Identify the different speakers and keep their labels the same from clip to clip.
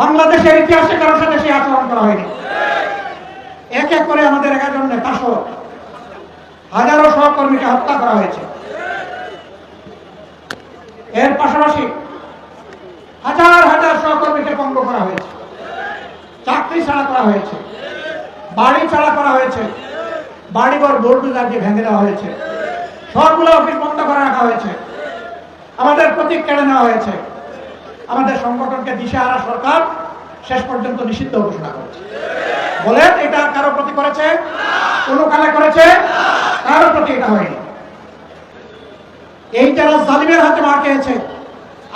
Speaker 1: বাংলাদেশের ইতিহাসে কারোর সাথে সেই আচরণ করা হয়নি। এক এক করে আমাদের একাজন নেতা সহ হাজারো সহকর্মীকে হত্যা করা হয়েছে। এর পাশাপাশি হাজার হাজার সহকর্মীকে পঙ্গ করা হয়েছে, চাকরি ছাড়া করা হয়েছে, বাড়ি ছাড়া করা হয়েছে, বাড়িঘর বোর্ডুজার দিয়ে ভেঙে দেওয়া হয়েছে সবগুলো অফিস বন্ধ করে রাখা হয়েছে, আমাদের প্রতীক কেড়ে নেওয়া হয়েছে। আমাদের সংগঠনকে দিশেহারা সরকার শেষ পর্যন্ত নিষিদ্ধ ঘোষণা করেছে। বলেন, এটা কারও প্রতি করেছে? কোনো কালে করেছে? কারও প্রতি এটা হয়নি। এই যারা জালিমের হাতে মার খেয়েছে,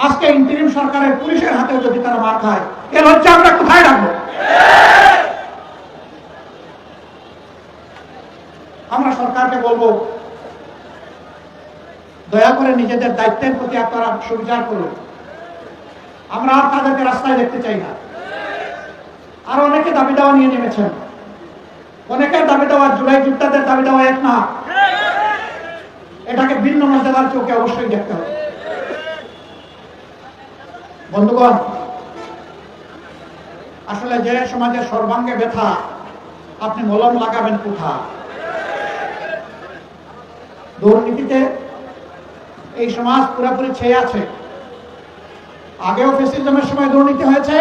Speaker 1: আজকে ইন্টারিম সরকারের পুলিশের হাতেও যদি তারা মার খায়, এর হচ্ছে আমরা কোথায় রাখব? আমরা সরকারকে বলব, দয়া করে নিজেদের দায়িত্বের প্রতি আপনারা সুবিচার করুন। আমরা আর তাদেরকে রাস্তায় দেখতে চাই না। আর অনেকে দাবি দেওয়া নিয়ে নেমেছেন। অনেকের দাবি দেওয়া জুলাই যুক্তাদের দাবি দেওয়া এক না। এটাকে ভিন্ন মর্যাদার চোখে অবশ্যই দেখতে হবে। বন্ধুগণ, আসলে যে সমাজের সর্বাঙ্গে ব্যথা, আপনি মলম লাগাবেন কোথা দুর্নীতিতে এই সমাজ পুরোপুরি ছেয়ে আছে। আগেও ফেসিজমের সময় দুর্নীতি হয়েছে।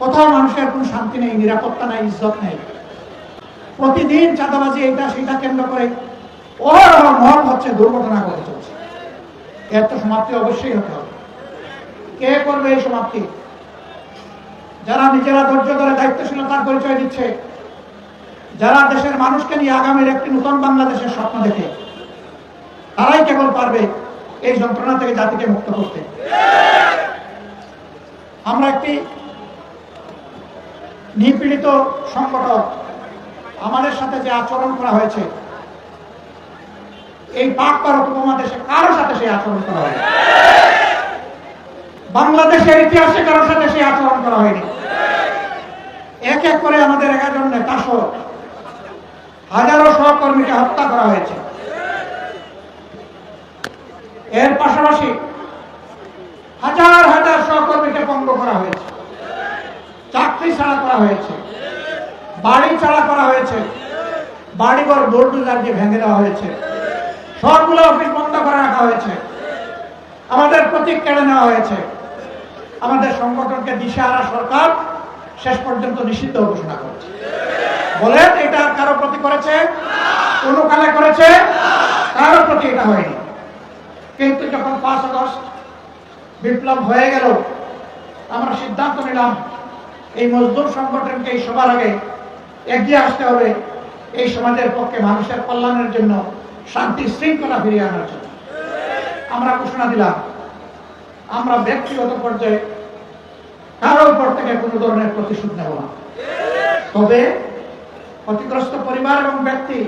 Speaker 1: কোথাও মানুষের কোনো শান্তি নেই, নিরাপত্তা নেই, ইজ্জত নেই। প্রতিদিন চাঁদাবাজি এইটা সেটা কেন্দ্র করে অহরহ মহল হচ্ছে, দুর্ঘটনা ঘটে চলছে। এর তো সমাপ্তি অবশ্যই হতে হবে। কে করবে এই সমাপ্তি? যারা নিজেরা ধৈর্য ধরে দায়িত্বশীলতার পরিচয় দিচ্ছে, যারা দেশের মানুষকে নিয়ে আগামীর একটি নতুন বাংলাদেশের স্বপ্ন দেখে, তারাই কেবল পারবে এই যন্ত্রণা থেকে জাতিকে মুক্ত করতে। আমরা একটি নিপীড়িত সংগঠন আমাদের সাথে যে আচরণ করা হয়েছে, এই পাক ভারত উপমহাদেশে কারও সাথে সেই আচরণ করা হয়নি। বাংলাদেশের ইতিহাসে কারোর সাথে সেই আচরণ করা হয়নি। এক এক করে আমাদের একাজন নেতা সহ হাজারো সহকর্মীকে হত্যা করা হয়েছে। এর পাশাপাশি হাজার হাজার সহকর্মীকে পঙ্গ করা হয়েছে। চাকরি ছাড়া করা হয়েছে। বাড়ি ছাড়া করা হয়েছে। বাড়িঘর বোর্ডুজার দিয়ে ভেঙে দেওয়া হয়েছে। সবগুলো অফিস বন্ধ করে রাখা হয়েছে। আমাদের প্রতীক কেড়ে নেওয়া হয়েছে। আমাদের সংগঠনকে দিশেহারা সরকার শেষ পর্যন্ত নিষিদ্ধ ঘোষণা করেছে। বলেন, এটা কারও প্রতি করেছে? কোনো কালে করেছে? কারও প্রতি এটা হয়নি। কিন্তু যখন পাঁচ আগস্ট বিপ্লব হয়ে গেল। আমরা সিদ্ধান্ত নিলাম, এই মজদুর সংগঠনকে এই সবার আগে এগিয়ে আসতে হবে, এই সমাজের পক্ষে মানুষের কল্যাণের জন্য শান্তি শৃঙ্খলা ফিরিয়ে আনার জন্য। আমরা ঘোষণা দিলাম, আমরা ব্যক্তিগত পর্যায়ে কারোর উপর থেকে কোনো ধরনের প্রতিশোধ নেব না। তবে ক্ষতিগ্রস্ত পরিবার এবং ব্যক্তি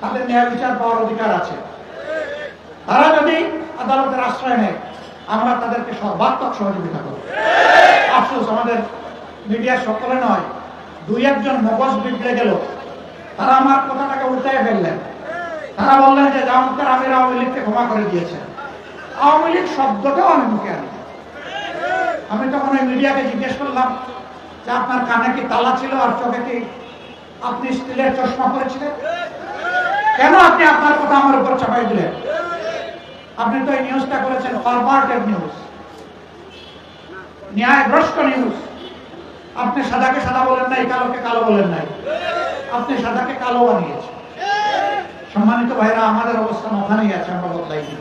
Speaker 1: তাদের ন্যায় বিচার পাওয়ার অধিকার আছে। তারা যদি আদালতের আশ্রয় নেয় আমরা তাদেরকে সর্বাত্মক সহযোগিতা করব। আফসোস, আমাদের মিডিয়া সকলে নয়, দুই একজন মগজ বিগড়ে গেল। তারা আমার কথাটাকে উল্টায় ফেললেন। তারা বললেন যে জামাতের আমির আওয়ামী লীগকে ক্ষমা করে দিয়েছেন আওয়ামী লীগ শব্দটাও আমি মুখে আনি। আমি তখন ওই মিডিয়াকে জিজ্ঞেস করলাম যে, আপনার কানে কি তালা ছিল আর চোখে কি আপনি স্টিলের চশমা পরেছিলেন? কেন আপনি আপনার কথা আমার উপর চাপাই দিলেন? আপনি তো এই নিউজটা করেছেন পারভার্টেড নিউজ ন্যায়ভ্রষ্ট নিউজ আপনি সাদাকে সাদা বলেন নাই, কালোকে কালো বলেন নাই। আপনি সাদাকে কালো বানিয়েছেন। সম্মানিত ভাইরা, আমাদের অবস্থান ওখানেই আছে, আমরা বদলাইনি।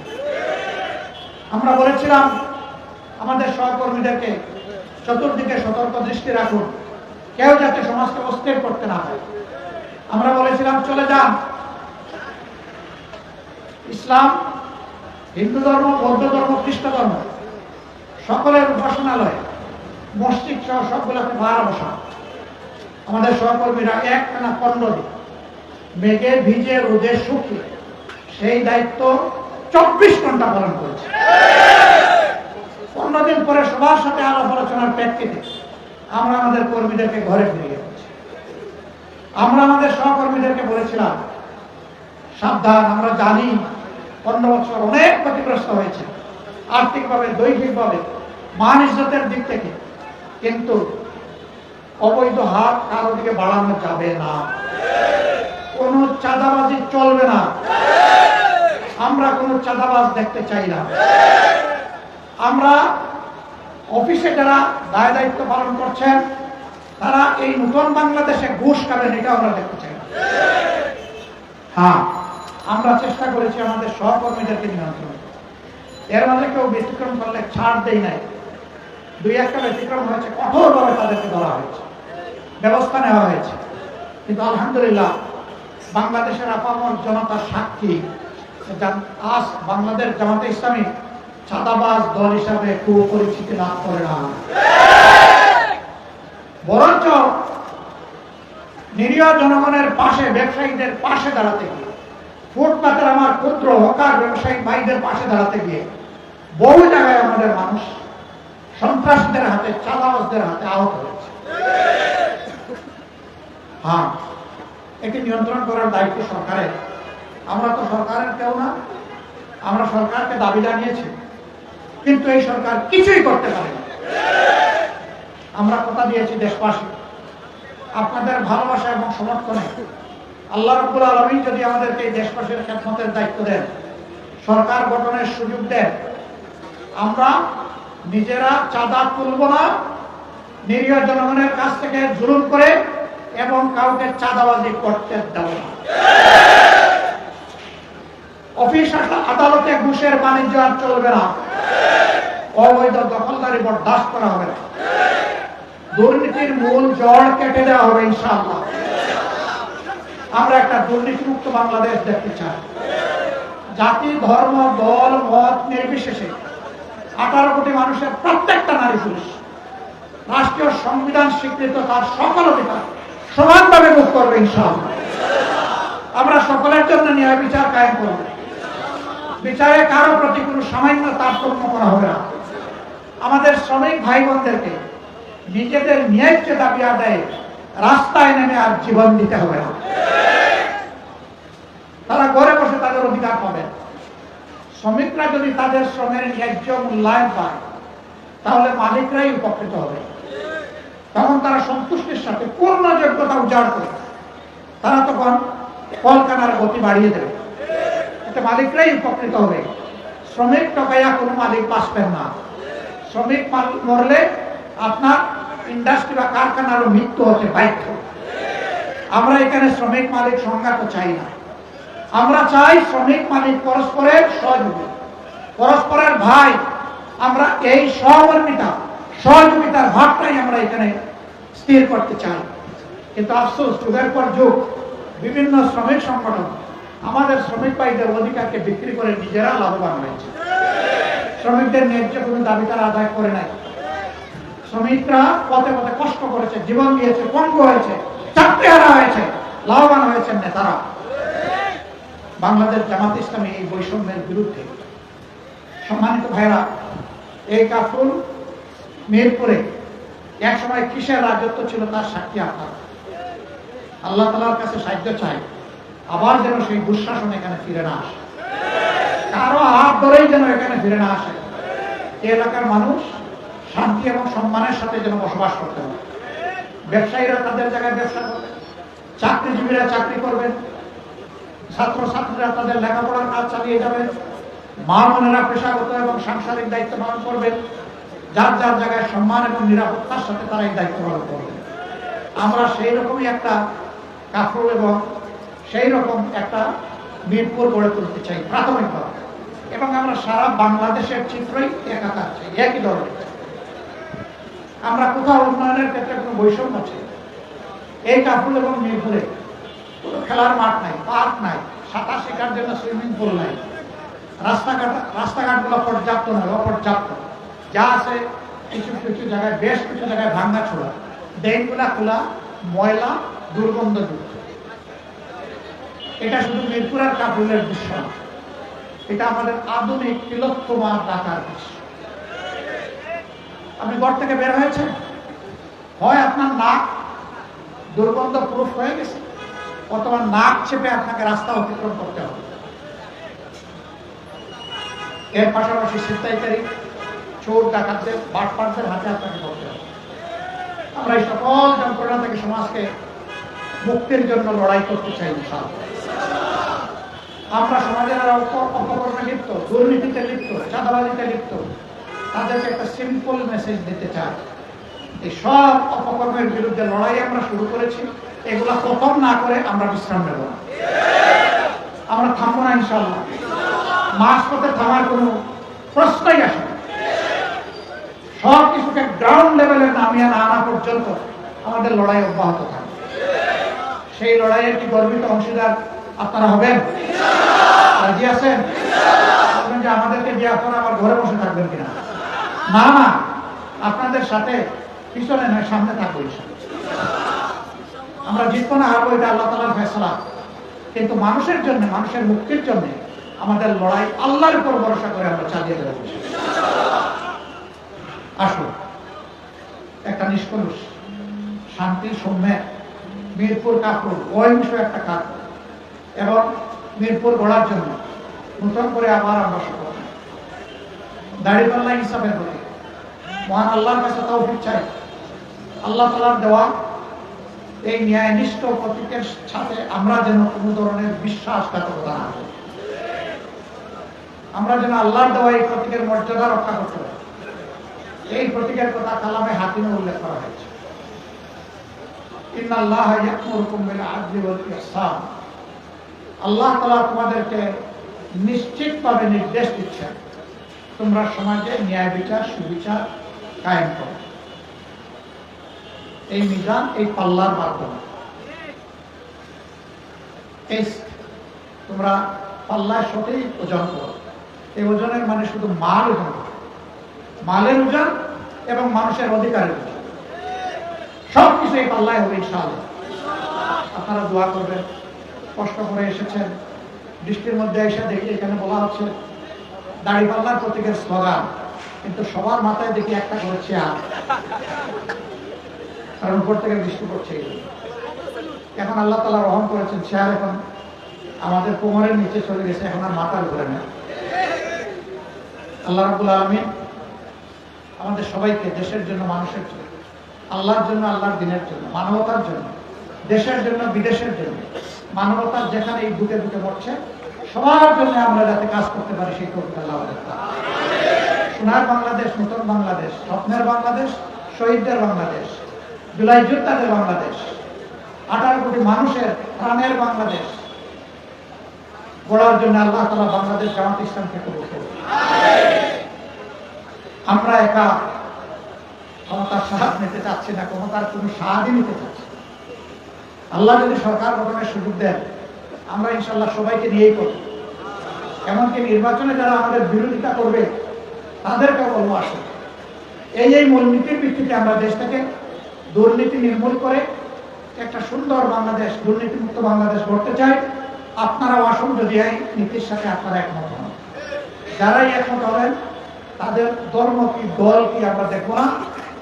Speaker 1: আমরা বলেছিলাম, আমাদের সহকর্মীদেরকে চতুর্দিকে সতর্ক দৃষ্টি রাখুন। কেউ যাতে সমাজকে অস্থির করতে না হয় আমরা বলেছিলাম, চলে যান। ইসলাম হিন্দু ধর্ম, বৌদ্ধ ধর্ম, খ্রিস্ট ধর্ম, সকলের উপাসনালয়, মসজিদ সহ সবগুলোকে বার বসা আমাদের সহকর্মীরা এক টানা পনেরো দিন মেঘে ভিজে রোদে শুকিয়ে সেই দায়িত্ব চব্বিশ ঘণ্টা পালন করেছে। পনেরো দিন পরে সবার সাথে আলাপ আলোচনার প্রেক্ষিতে আমরা আমাদের কর্মীদেরকে ঘরে ফিরিয়ে দিচ্ছি আমরা আমাদের সহকর্মীদেরকে বলেছিলাম, সাবধান, আমরা জানি পনেরো বছর অনেক ক্ষতিগ্রস্ত হয়েছে। আর্থিকভাবে, দৈহিকভাবে মান ইজ্জতের দিক থেকে। কিন্তু অবৈধ হাত কারও দিকে বাড়ানো যাবে না। কোনো চাঁদাবাজি চলবে না। আমরা কোনো চাঁদাবাজ দেখতে চাই না। আমরা অফিসে যারা দায় দায়িত্ব পালন করছেন, তারা এই নতুন বাংলাদেশে ঘুষ খাবেন এটা আমরা দেখতে চাই। না হ্যাঁ। আমরা চেষ্টা করেছি আমাদের সহকর্মীদেরকে নিয়ন্ত্রণ এর মাঝে কেউ ব্যতিক্রম করলে ছাড় দেই নাই। দুই একটা ব্যতিক্রম হয়েছে, কঠোরভাবে তাদেরকে ধরা হয়েছে, ব্যবস্থা নেওয়া হয়েছে। কিন্তু আলহামদুলিল্লাহ, বাংলাদেশের আপামর জনতার সাক্ষী আজ বাংলাদেশ জামাতে ইসলামী চাঁদাবাজ দল হিসাবে খুব পরিচিতি লাভ করে না। বরঞ্চ নিরীহ জনগণের পাশে, ব্যবসায়ীদের পাশে দাঁড়াতে গিয়ে ফুটপাতের আমার ক্ষুদ্র হকার ব্যবসায়ী ভাইদের পাশে দাঁড়াতে গিয়ে বহু জায়গায় আমাদের মানুষ সন্ত্রাসীদের হাতে, চাঁদাবাজদের হাতে আহত হয়েছে। হ্যাঁ এটি নিয়ন্ত্রণ করার দায়িত্ব সরকারের। আমরা তো সরকারের কেউ না, আমরা সরকারকে দাবি জানিয়েছি, কিন্তু এই সরকার কিছুই করতে পারে না আমরা কথা দিয়েছি দেশবাসী, আপনাদের ভালোবাসা এবং সমর্থনে আল্লাহ রব্বুল আলমী যদি আমাদেরকে দেশবাসীর খেদমতের দায়িত্ব দেন, সরকার গঠনের সুযোগ দেন, আমরা নিজেরা চাঁদা তুলব না, নিরীহ জনগণের কাছ থেকে জুলুম করে এবং কাউকে চাঁদাবাজি করতে দেব না। অফিস আদালতে ঘুষের বাণিজ্য আর চলবে না। অবৈধ দখলদারি বরদাস্ত করা হবে না। দুর্নীতির মূল জড় কেটে দেওয়া হবে ইনশাআল্লাহ। আমরা একটা দুর্নীতিমুক্ত বাংলাদেশ দেখতে চাই। জাতি, ধর্ম, দল, মত নির্বিশেষে আঠারো কোটি মানুষের প্রত্যেকটা নারী পুরুষ রাষ্ট্রীয় সংবিধান স্বীকৃত তার সকল অধিকার সমানভাবে ভোগ করবে ইনশাআল্লাহ। আমরা সকলের জন্য ন্যায় বিচার কায়েম করব। বিচারে কারও প্রতি কোনো সামান্য তারতম্য করা হবে না। আমাদের শ্রমিক ভাই বোনদেরকে নিজেদের ন্যায্য দাবি আদায়ে রাস্তায় নেমে আর জীবন দিতে হবে না। তারা ঘরে বসে তাদের অধিকার পাবেন শ্রমিকরা যদি তাদের শ্রমের ন্যায্য মূল্যায়ন পায়, তাহলে মালিকরাই উপকৃত হবে। তখন তারা সন্তুষ্টির সাথে পূর্ণ যোগ্যতা উজাড় করে। তারা তখন কলকাতার গতি বাড়িয়ে দেবে। এতে মালিকরাই উপকৃত হবে। শ্রমিক টকাইয়া কোনো মালিক বাঁচবেন না। শ্রমিক মরলে আপনার ইন্ডাস্ট্রি বা কারখানারও মৃত্যু হতে বাধ্য আমরা এখানে শ্রমিক মালিক সংঘাত চাই না। আমরা চাই শ্রমিক মালিক পরস্পরের সহযোগী। পরস্পরের ভাই, আমরা এই সহমর্মিতা, সহযোগিতার ভাবটাই আমরা এখানে স্থির করতে চাই। কিন্তু আফসোস, যুগের পর যুগ, বিভিন্ন শ্রমিক সংগঠন আমাদের শ্রমিক ভাইদের অধিকারকে বিক্রি করে নিজেরা লাভবান হয়েছে। শ্রমিকদের ন্যায্য কোনো দাবি তারা আদায় করে নাই। শ্রমিকরা পথে পথে কষ্ট করেছে, জীবন দিয়েছে, পঙ্গু হয়েছে চাকরি হারা হয়েছে, লাভবান হয়েছেন নেতারা। বাংলাদেশ জামাত ইসলামী এই বৈষম্যের বিরুদ্ধে। সম্মানিত ভাইরা এই কাফুল মিরপুরে এক সময় কিসের রাজত্ব ছিল তার সাক্ষী আপনারা। আল্লাহ তালার কাছে সাহায্য চাই, আবার যেন সেই দুঃশাসন এখানে ফিরে না আসে। কারও হাত ধরেই যেন এখানে ফিরে না আসে। এলাকার মানুষ শান্তি এবং সম্মানের সাথে যেন বসবাস করতে হবে ব্যবসায়ীরা তাদের জায়গায় ব্যবসা করবে। চাকরিজীবীরা চাকরি করবেন ছাত্র ছাত্রীরা তাদের লেখাপড়ার কাজ চালিয়ে যাবেন মা বোনেরা পেশাগত এবং সাংসারিক দায়িত্ব পালন করবেন যার যার জায়গায় সম্মান এবং নিরাপত্তার সাথে তারা এই দায়িত্ব পালন করবেন আমরা সেই রকমই একটা কাফরুল এবং সেই রকম একটা মিরপুর গড়ে তুলতে চাই, প্রাথমিকভাবে। এবং আমরা সারা বাংলাদেশের চিত্রই একাকার চাই, একই ধরনের। আমরা কোথাও উন্নয়নের ক্ষেত্রে কোনো বৈষম্য চাই এই কাফরুল এবং মিরপুরে কোনো খেলার মাঠ নাই, পার্ক নাই, সাঁতার শেখার জন্য সুইমিং পুল নাই, রাস্তাঘাট, রাস্তাঘাটগুলো পর্যাপ্ত নয় অপর্যাপ্ত। যা আছে কিছু কিছু জায়গায়, বেশ কিছু জায়গায় ভাঙ্গা ছোড়া। ড্রেনগুলা খোলা, ময়লা দুর্গন্ধযুক্ত এটা শুধু মিরপুরের কাপড়ের দৃশ্য এটা আমাদের আধুনিক তিলোত্তমা ঢাকার দৃশ্য। আপনি ঘর থেকে বের হয়েছেন? হয় আপনার নাক দুর্গন্ধ প্রুফ হয়ে গেছে? অথবা নাক চেপে আপনাকে রাস্তা অতিক্রম করতে হবে। এর পাশাপাশি সিদ্ধাইকারী চোর, ডাকাতদের বাটপাটদের হাতে আপনাকে করতে হবে। আমরা এই সকল যন্ত্রণা থেকে সমাজকে মুক্তির জন্য লড়াই করতে চাই। আমরা সমাজের অপকর্মে লিপ্ত, দুর্নীতিতে লিপ্ত, চাঁদাবাজিতে লিপ্ত তাদেরকে একটা সিম্পল মেসেজ দিতে চাই। এই সব অপকর্মের বিরুদ্ধে লড়াই আমরা শুরু করেছি। এগুলা প্রথম না করে আমরা বিশ্রাম নেব না। আমরা থামবো না ইনশাল্লাহ মাস পথে থামার কোনো প্রশ্নই আসে সব কিছুকে গ্রাউন্ড লেভেলে নামিয়ে না আনা পর্যন্ত আমাদের লড়াই অব্যাহত থাকবে। সেই লড়াইয়ের কি গর্বিত অংশীদার আপনারা হবেন? রাজি আছেন? যে আমাদেরকে দিয়ে আপনারা আমার ঘরে বসে থাকবেন কিনা? না আপনাদের সাথে পিছনে নয়, সামনে থাকব আমরা জিতবো না, হারবো, এটা আল্লাহ তালার ফেসলা। কিন্তু মানুষের জন্য, মানুষের মুক্তির জন্য আমাদের লড়াই আল্লাহর উপর ভরসা করে আমরা চালিয়ে দেবো আসুন, একটা নিষ্কলুষ শান্তি, সৌম্য, মিরপুর কাপড় অহিংস একটা কাজ এবং মিরপুর গড়ার জন্য নতুন করে আবার আমরা শপথ। দাড়িপাল্লা হিসাবের প্রতি মহান আল্লাহর কাছে তৌফিক চাই। আল্লাহ তালার দেওয়া এই ন্যায়নিষ্ঠ প্রতীকের সাথে আমরা যেন কোনো ধরনের বিশ্বাসঘাতকতা না করি। আমরা যেন আল্লাহর দেওয়া এই প্রতীকের মর্যাদা রক্ষা করতে পারি। এই প্রতীকের কথা কালামে হাতিমে উল্লেখ করা হয়েছে। আল্লাহ তাআলা তোমাদেরকে নিশ্চিতভাবে নির্দেশ দিচ্ছেন। তোমরা সমাজে ন্যায় বিচার, সুবিচার কায়েম করো। এই মিজান এই পাল্লার মাধ্যমে। তোমরা পাল্লায় সঠিক ওজন করো। এই ওজনের মানে শুধু মাল ওজন মালের ওজন এবং মানুষের অধিকারের ওজন। সব কিছু এই পাল্লায় হবে, ইনশাআল্লাহ। আপনারা দোয়া করবেন। কষ্ট করে এসেছেন। বৃষ্টির মধ্যে এসে দেখি এখানে বলা হচ্ছে দাড়ি পাল্লার প্রতীকের স্লোগান। কিন্তু সবার মাথায় দেখি একটা করে চেয়ার। কারণ উপর থেকে বৃষ্টি পড়ছে এখন আল্লাহ তালা রহম করেছেন চেয়ার এখন আমাদের কোমরের নিচে চলে গেছে, এখন আর মাথার ঘুরে না। আল্লাহ রাবুল আলমিন আমাদের সবাইকে দেশের জন্য, মানুষের জন্য, আল্লাহর জন্য, আল্লাহর দিনের জন্য, মানবতার জন্য, দেশের জন্য, বিদেশের জন্য মানবতার যেখানে এই বুকে বুকে মরছে সবার জন্য আমরা যাতে কাজ করতে পারি, সেই করতে আল্লাহ সোনার বাংলাদেশ, নতুন বাংলাদেশ, স্বপ্নের বাংলাদেশ, শহীদদের বাংলাদেশ, জুলাই যোদ্ধাদের বাংলাদেশ, আঠারো কোটি মানুষের প্রাণের বাংলাদেশ। গড়ার জন্য আল্লাহ তালা বাংলাদেশ জামাত ইসলামকে কবুল। আমরা একা ক্ষমতার সাহায্য নিতে চাচ্ছি না, ক্ষমতার কোনো সাহায্য নিতে চাচ্ছি আল্লাহ যদি সরকার গঠনের সুযোগ দেন আমরা ইনশাল্লাহ সবাইকে নিয়েই করব। এমনকি নির্বাচনে যারা আমাদের বিরোধিতা করবে তাদেরকেও বলব আসুন। এই এই মূলনীতির ভিত্তিতে আমরা দেশ থেকে দুর্নীতি নির্মূল করে একটা সুন্দর বাংলাদেশ, দুর্নীতিমুক্ত বাংলাদেশ গড়তে চাই। আপনারাও আসুন যদি এই নীতির সাথে আপনারা একমত হন। যারাই একমত হবেন তাদের ধর্ম কি, দল কি আমরা দেখব না।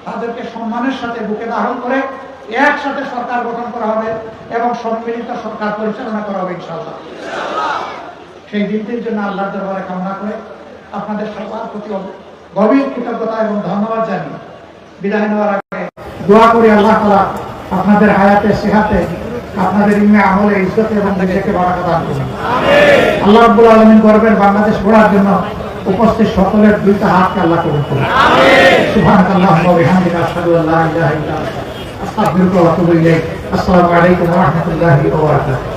Speaker 1: তাদেরকে সম্মানের সাথে বুকে ধারণ করে একসাথে সরকার গঠন করা হবে এবং সম্মিলিত সরকার পরিচালনা করা হবে ইনশাল্লাহ সেই দিনটির জন্য আল্লাহর দরবারে কামনা করে আপনাদের সবার প্রতি গভীর কৃতজ্ঞতা এবং ধন্যবাদ জানিয়ে বিদায় নেওয়ার আগে দোয়া করি আল্লাহ তালা আপনাদের হায়াতে সেহাতে আপনাদের ইমে আমলে ইজ্জতে এবং নিজেকে বাড়াতে দান করুন। আল্লাহ রাব্বুল আলামিন করবেন বাংলাদেশ গড়ার জন্য উপস্থিত সকলের দুইটা হাতকে আল্লাহ কবুল করুন। সুবহানাল্লাহি ওয়া বিহামদিহি আশহাদু আল লা ইলাহা ইল্লা আনতা। أستغفرك وأتوب إليك. السلام عليكم ورحمة الله وبركاته.